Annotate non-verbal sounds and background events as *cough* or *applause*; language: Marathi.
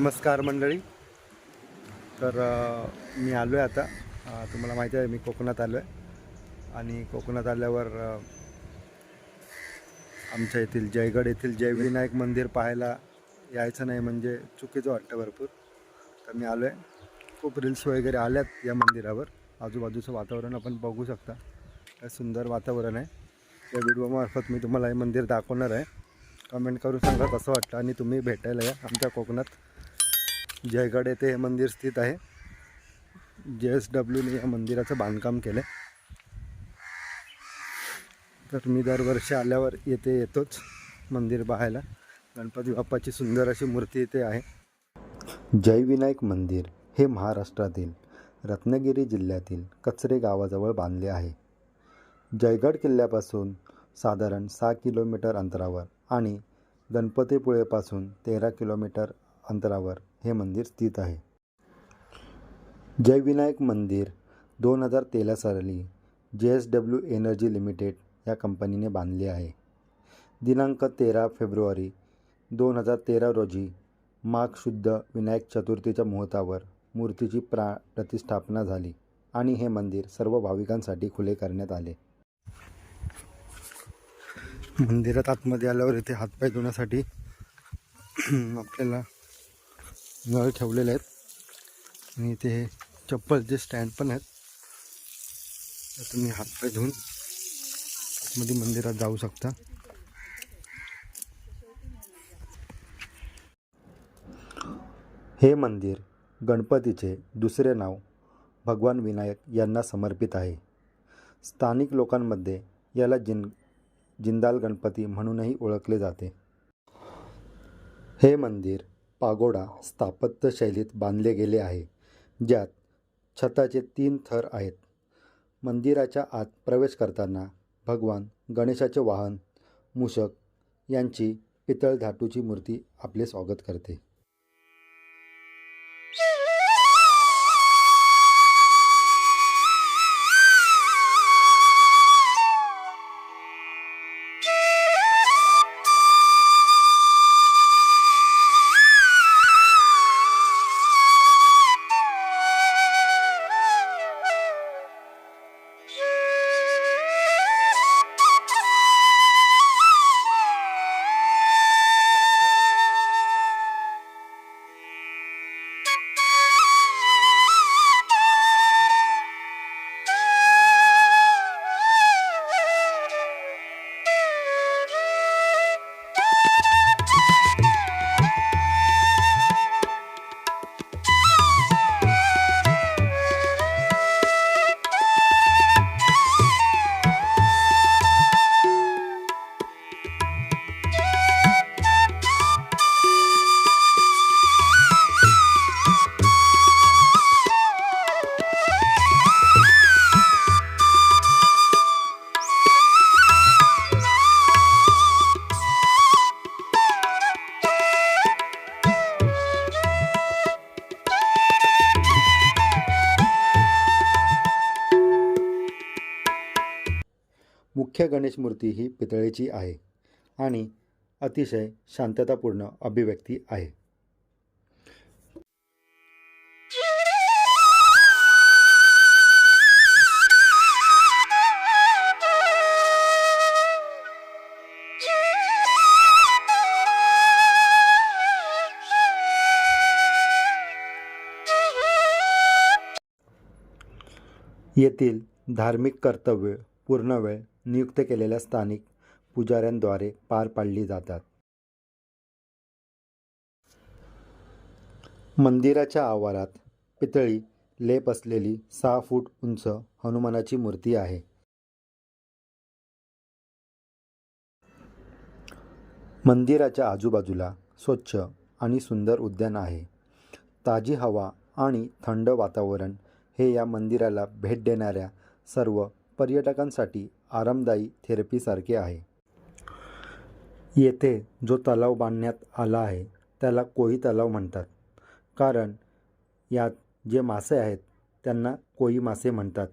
नमस्कार मंडळी. तर मी आलो आहे आता तुम्हाला माहिती आहे मी कोकणात आलो आहे आणि कोकणात आल्यावर आमच्या येथील जयगड येथील जयविनायक मंदिर पाहायला यायचं नाही म्हणजे चुकीचं वाटतं भरपूर. तर मी आलो आहे खूप रील्स वगैरे आल्यात या मंदिरावर. आजूबाजूचं वातावरण आपण बघू शकता. काय सुंदर वातावरण आहे. या व्हिडिओमार्फत मी तुम्हाला हे मंदिर दाखवणार आहे. कमेंट करून सांगा कसं वाटतं आणि तुम्ही भेटायला या आमच्या कोकणात. जयगड येथे हे मंदिर स्थित आहे. जे एस डब्ल्यूने या मंदिराचं बांधकाम केलं तर मी दरवर्षी आल्यावर येथे येतोच मंदिर पाहायला. गणपती बाप्पाची सुंदर अशी मूर्ती इथे आहे. जयविनायक मंदिर हे महाराष्ट्रातील रत्नागिरी जिल्ह्यातील कचरे गावाजवळ बांधले आहे. जयगड किल्ल्यापासून साधारण सहा किलोमीटर अंतरावर आणि गणपतीपुळेपासून तेरा किलोमीटर अंतरावर हे मंदिर स्थित आहे. जयविनायक मंदिर दोन हजार तेरा साली जे एस डब्ल्यू एनर्जी लिमिटेड या कंपनीने बांधले आहे. दिनांक तेरा फेब्रुवारी दोन हजार तेरा रोजी माघ शुद्ध विनायक चतुर्थीच्या मुहूर्तावर मूर्तीची प्रा प्रतिष्ठापना झाली आणि हे मंदिर सर्व भाविकांसाठी खुले करण्यात आले. मंदिरात आतमध्ये आल्यावर इथे हातपाय धुण्यासाठी *clears throat* आपल्याला नळ ठेवलेले आहेत. आणि इथे हे चप्पलचे स्टँड पण आहेत तर तुम्ही हातपाय धुवून आतमध्ये मंदिरात जाऊ शकता. हे मंदिर गणपतीचे दुसरे नाव भगवान विनायक यांना समर्पित आहे. स्थानिक लोकांमध्ये याला जिन जिंदाल गणपती म्हणूनही ओळखले जाते. हे मंदिर पागोडा स्थापत्य शैलीत बांधले गेले आहे ज्यात छताचे तीन थर आहेत. मंदिराच्या आत प्रवेश करताना भगवान गणेशाचे वाहन मूषक यांची पितळ धातूची मूर्ती आपले स्वागत करते. मुख्य गणेश मूर्ती ही पितळेची आहे आणि अतिशय शांततापूर्ण अभिव्यक्ती आहे. येथील धार्मिक कर्तव्य पूर्ण वेळ नियुक्त केलेल्या स्थानिक पुजाऱ्यांद्वारे पार पाडली जातात. मंदिराच्या आवारात पितळी लेप असलेली सहा फूट उंच हनुमानाची मूर्ती आहे. मंदिराच्या आजूबाजूला स्वच्छ आणि सुंदर उद्यान आहे. ताजी हवा आणि थंड वातावरण हे या मंदिराला भेट देणाऱ्या सर्व पर्यटकांसाठी आरामदायी थेरपीसारखे आहे. येथे जो तलाव बांधण्यात आला आहे त्याला कोळी तलाव म्हणतात. कारण यात जे मासे आहेत त्यांना कोळी मासे म्हणतात.